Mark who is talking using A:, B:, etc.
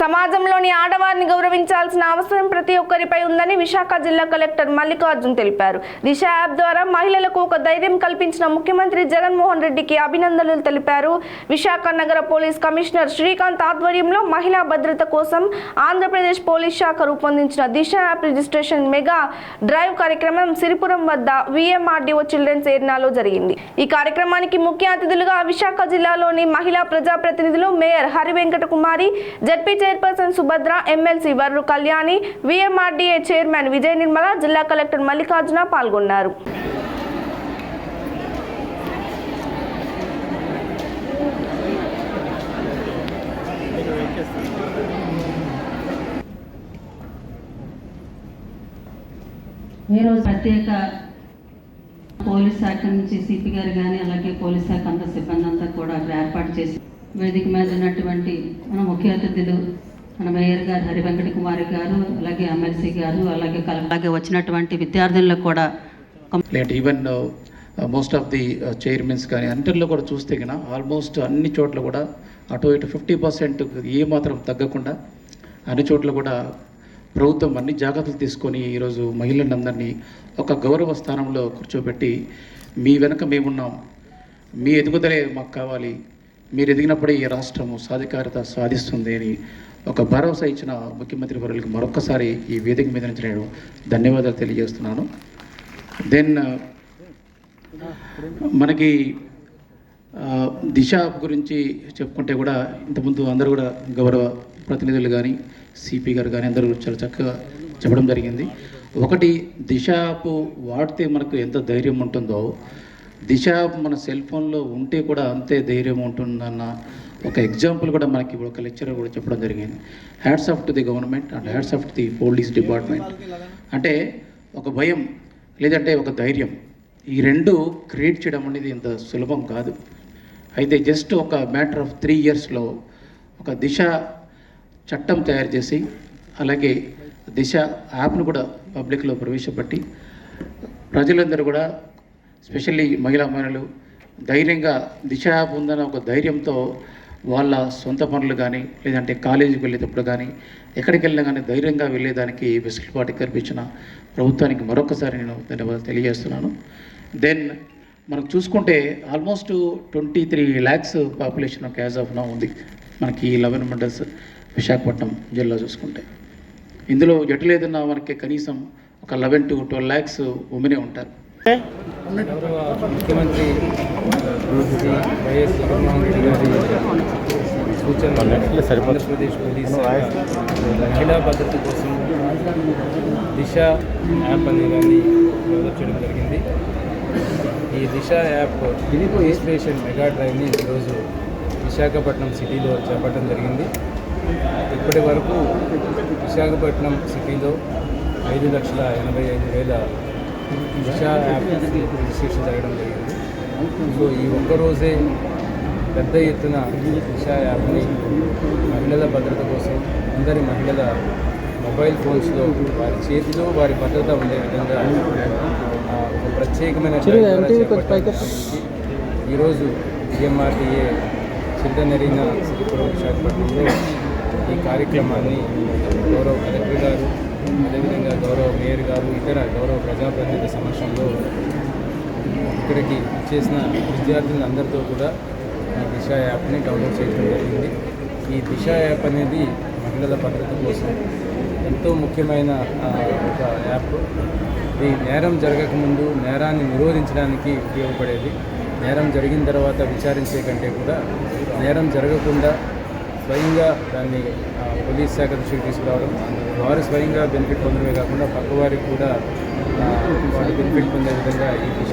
A: సమాజంలోని ఆడవారిని గౌరవించాల్సిన అవసరం ప్రతి ఒక్కరిపై ఉందని విశాఖ జిల్లా కలెక్టర్ మల్లికార్జున్ తెలిపారు. దిశ యాప్ ద్వారా మహిళలకు ఒక ధైర్యం కల్పించిన ముఖ్యమంత్రి జగన్మోహన్ రెడ్డికి అభినందనలు తెలిపారు. విశాఖ నగర పోలీస్ కమిషనర్ శ్రీకాంత్ ఆధ్వర్యంలో మహిళా భద్రత కోసం ఆంధ్రప్రదేశ్ పోలీస్ శాఖ రూపొందించిన Disha app registration mega drive కార్యక్రమం సిరిపురం వద్ద విఎంఆర్డీఓ చిల్డ్రన్స్ ఏరియాలో జరిగింది. ఈ కార్యక్రమానికి ముఖ్య అతిథులుగా విశాఖ జిల్లాలోని మహిళా ప్రజాప్రతినిధులు mayor Hari Venkata Kumari ZP chairperson Subhadra MLC Varru Kalyani VMRDA chairman Vijaya Nirmala జిల్లా కలెక్టర్ మల్లికార్జున పాల్గొన్నారు.
B: ఈరోజు ప్రత్యేక పోలీస్ శాఖ నుంచి సిపి గారు కానీ అలాగే పోలీస్ శాఖ అంతా సిబ్బంది అంతా కూడా అక్కడ ఏర్పాటు చేసి వేదిక మీద ఉన్నటువంటి మన ముఖ్య అతిథులు మన మేయర్ గారు హరి వెంకట కుమారి గారు అలాగే ఎమ్మెల్సీ గారు అలాగే అలాగే వచ్చినటువంటి విద్యార్థులకు కూడా
C: even most of the chairmans కానీ అన్నింటిలో కూడా చూస్తే కన్నా ఆల్మోస్ట్ అన్ని చోట్ల కూడా అటు ఇటు ఫిఫ్టీ పర్సెంట్ ఏమాత్రం తగ్గకుండా అన్ని చోట్ల కూడా ప్రభుత్వం అన్ని జాగ్రత్తలు తీసుకొని ఈరోజు మహిళలందరినీ ఒక గౌరవ స్థానంలో కూర్చోబెట్టి మీ వెనక మేమున్నాం. మీ ఎదుగుదలే మాకు కావాలి. మీరు ఎదిగినప్పుడే ఈ రాష్ట్రము సాధికారత సాధిస్తుంది అని ఒక భరోసా ఇచ్చిన ముఖ్యమంత్రి వర్యులకు మరొకసారి ఈ వేదిక మీద నుంచి నేను ధన్యవాదాలు తెలియజేస్తున్నాను. దెన్ uh, మనకి uh, దిశ గురించి చెప్పుకుంటే కూడా ఇంతకుముందు అందరూ కూడా గౌరవ ప్రతినిధులు కానీ సిపి గారు కానీ అందరూ చాలా చక్కగా చెప్పడం జరిగింది. ఒకటి దిశ యాప్ వాడితే మనకు ఎంత ధైర్యం ఉంటుందో దిశ మన సెల్ ఫోన్లో ఉంటే కూడా అంతే ధైర్యం ఉంటుందన్న ఒక ఎగ్జాంపుల్ కూడా మనకి ఇప్పుడు ఒక లెక్చరర్ కూడా చెప్పడం జరిగింది. Heads of to the government and heads of the police department అంటే ఒక భయం లేదంటే ఒక ధైర్యం. ఈ రెండు క్రియేట్ చేయడం అనేది ఇంత సులభం కాదు. అయితే జస్ట్ ఒక మ్యాటర్ ఆఫ్ త్రీ ఇయర్స్లో ఒక దిశ చట్టం తయారు చేసి అలాగే దిశ యాప్ను కూడా పబ్లిక్లో ప్రవేశపెట్టి ప్రజలందరూ కూడా స్పెషల్లీ మహిళా మహిళలు ధైర్యంగా దిశ యాప్ ఉందన్న ఒక ధైర్యంతో వాళ్ళ సొంత పనులు కానీ లేదంటే కాలేజీకి వెళ్ళేటప్పుడు కానీ ఎక్కడికి వెళ్ళినా కానీ ధైర్యంగా వెళ్ళేదానికి వెసులుబాటు కల్పించిన ప్రభుత్వానికి మరొకసారి నేను ధన్యవాదాలు తెలియజేస్తున్నాను. దెన్ మనం చూసుకుంటే almost twenty three lakhs population ఒక యాజ్ ఆఫ్ నా ఉంది. మనకి ఈ లెవెన్ మండల్స్ విశాఖపట్నం జిల్లా చూసుకుంటే. ఇందులో ఎటు లేదన్నా మనకి కనీసం ఒక లెవెన్ టు ట్వెల్వ్ ల్యాక్స్ ఉమెనే ఉంటారు.
D: గౌరవ ముఖ్యమంత్రి వైఎస్ జగన్మోహన్ రెడ్డి గారి సూచనలు ఆంధ్రప్రదేశ్ పోలీస్ మహిళా భద్రత కోసం దిశ యాప్ అనే దాన్ని డెవలప్ చేయడం జరిగింది. ఈ దిశ యాప్ రిజిస్ట్రేషన్ మెగా డ్రైవ్ని ఈరోజు విశాఖపట్నం సిటీలో చేపట్టడం జరిగింది. ఇప్పటి వరకు విశాఖపట్నం సిటీలో ఐదు లక్షల ఎనభై ఐదు వేల దిశ యాప్ రిజిస్ట్రేషన్ జరగడం జరిగింది సో ఈ ఒక్కరోజే పెద్ద ఎత్తున దిశ యాప్ని మహిళల భద్రత కోసం అందరి మహిళల మొబైల్ ఫోన్స్లో వారి చేతిలో వారి భద్రత ఉండే విధంగా ఒక ప్రత్యేకమైన. ఈరోజు జిఎంఆర్టీఏ చిల్డ్రన్ ఎరీనా సిరిపురం విశాఖపట్నంలో ఈ కార్యక్రమాన్ని గౌరవ కలెక్టర్ గారు అదేవిధంగా గౌరవ మేయర్ గారు ఇతర గౌరవ ప్రజాప్రతినిధి సమక్షంలో ఇక్కడికి చేసిన విద్యార్థులందరితో కూడా ఈ దిశ యాప్ని డౌన్లోడ్ చేయడం జరిగింది. ఈ దిశ యాప్ అనేది మహిళల భద్రత కోసం ఎంతో ముఖ్యమైన ఒక యాప్. ఈ నేరం జరగకముందు నేరాన్ని నిరోధించడానికి ఉపయోగపడేది. నేరం జరిగిన తర్వాత విచారించే కంటే కూడా నేరం జరగకుండా స్వయంగా దాన్ని పోలీస్ శాఖ దృష్టికి తీసుకురావడం వారు స్వయంగా బెనిఫిట్ పొందడమే కాకుండా పక్కవారికి కూడా ఆ, వాళ్ళు బెనిఫిట్ పొందే విధంగా ఈ దిశ